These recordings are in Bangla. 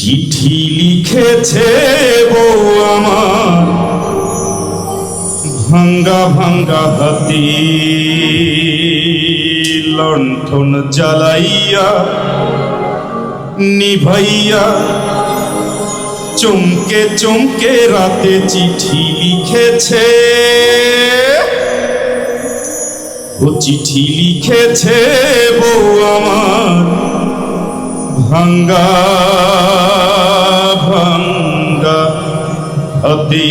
চিঠি লিখেছে বউ আমার। ভাঙ্গা ভাঙ্গা হাতি লণ্ঠন জ্বালাইয়া, নিভাইয়া, চমকে চমকে রাতে চিঠি লিখেছে। ও চিঠি লিখেছে বউ আমার। ভাঙ্গা ভাঙ্গা হাতি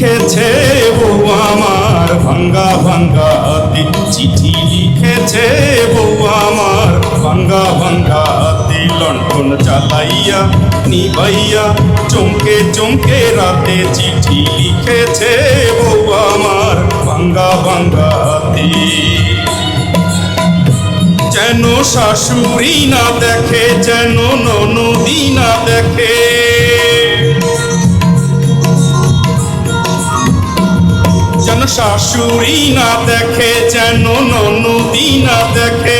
লিখেছে বউ আমার ভাঙ্গা ভাঙ্গা হাতি চিঠি লিখেছে বউ আমার ভাঙ্গা ভাঙ্গা হাতি লণ্ঠন জ্বালাইয়া নিবাইয়া, চমকে চমকে রাতে চিঠি লিখেছে বউ আমার ভাঙ্গা ভাঙ্গা হাতি যেন শাশুড়ি না দেখে, যেন ননদি না দেখে শাশুড়ি না দেখে, যেন ননদি না দেখে।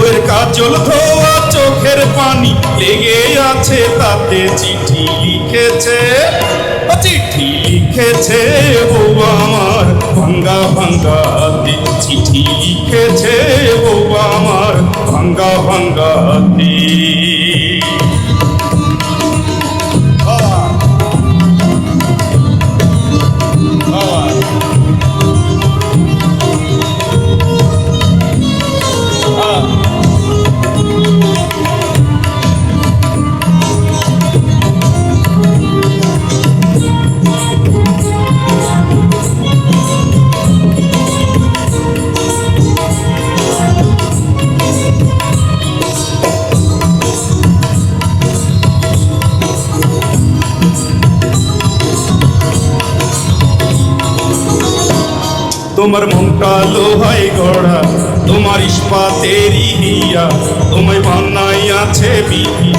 ওর কাজল ধোয়া চোখের পানি লেগে আছে, তাতে চিঠি লিখেছে। চিঠি লিখেছে, ও আমার ভাঙ্গা ভাঙ্গা চিঠি লিখেছে, ও আমার ভাঙ্গা ভাঙ্গা হাতে। তোমার মনটা লোহাই গড়া, তোমার ইস্পাতেরই হিয়া, তোমায় বান্নাই আছে বিধি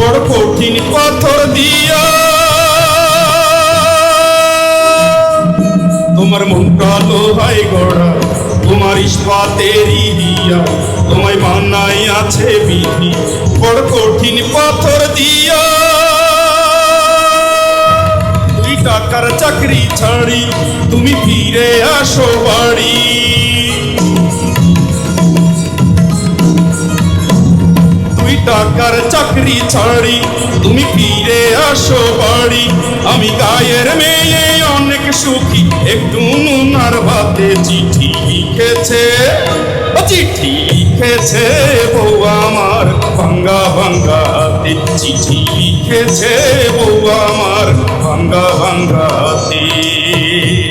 বড় কঠিন পাথর দিয়া। তোমার মনটা লোহাই গড়া, তোমার ইস্পাতেরই হিয়া, তোমায় বান্নাই আছে বিধি বড় কঠিন পাথর দিয়া। টাকার চাকরি ছাড়ি, তুমি ফিরে আসো বাড়ি। দুই টাকার চাকরি ছাড়ি, তুমি ফিরে আসো বাড়ি। আমি গায়ের মেয়ে অনেক সুখী, একটু নুনার ভাতে চিঠি লিখেছে। চিঠি লিখেছে বউ আমার, ভাঙ্গা ভাঙ্গা চিঠি লিখেছে বউ আমার ভাঙ্গা ভাঙ্গা হাতে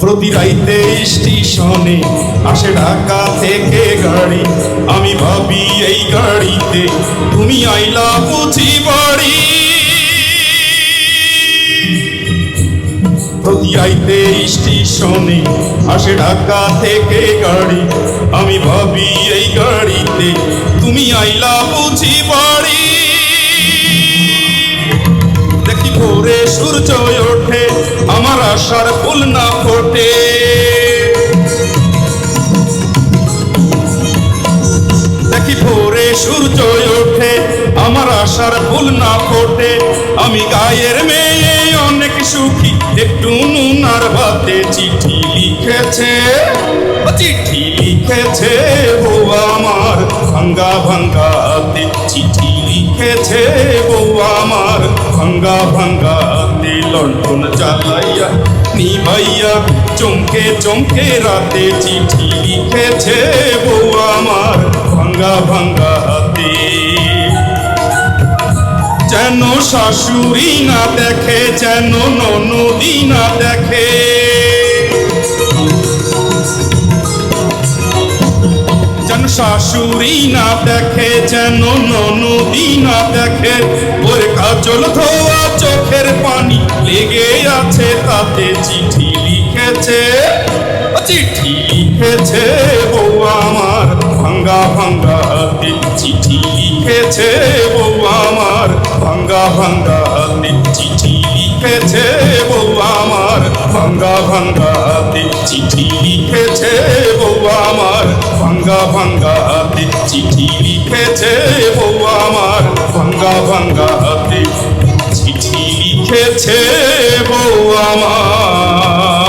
প্রতি রাইতে স্টেশনে আসে ঢাকা থেকে গাড়ি। আমি ভাবি এই গাড়িতে তুমি আইলা বুঝি বাড়ি। স্টেশনে আসে ঢাকা থেকে গাড়ি। আমি ভাবি এই গাড়িতে তুমি আইলা বুঝি বাড়ি। ভোরে সূর্য ওঠে, আমার আশার ফুল না ফোটে। দেখি ভোরে সূর্য ওঠে, আমার আশার ফুল না ফোটে। আমি গায়ের মেয়ে, অনেক সুখী, একটু নুনার ভাতে চিঠি লিখেছে। চিঠি লিখেছে বউ আমার, ভাঙ্গা ভাঙ্গা চিঠি লিখেছে বউ আমার। ভাঙ্গা ভাঙ্গা লন্ঠন জ্বালাইয়া নিভাইয়া চমকে চমকে রাতে চিঠি লিখেছে বউ আমার। ভাঙ্গা ভাঙ্গা হাতে। যেন শাশুড়ি না দেখে, যেন ননদি না দেখে। শাশুড়ি না দেখে, যেন ননদি না দেখে। ওর কাজল ধোয়া চোখের পানি লেগে আছে, তাতে চিঠি লিখেছে। চিঠি লিখেছে বউ আমার ভাঙ্গা ভাঙ্গা হাতে। চিঠি লিখেছে বউ আমার ভাঙ্গা ভাঙ্গা হাতে। চিঠি লিখেছে বউ আমার ভাঙ্গা ভাঙ্গা হাতে। চিঠি লিখেছে ভাঙ্গা ভাঙ্গা হাতে চিঠি লিখেছে বউ আমার। ভাঙ্গা ভাঙ্গা হাতে চিঠি লিখেছে বউ আমার।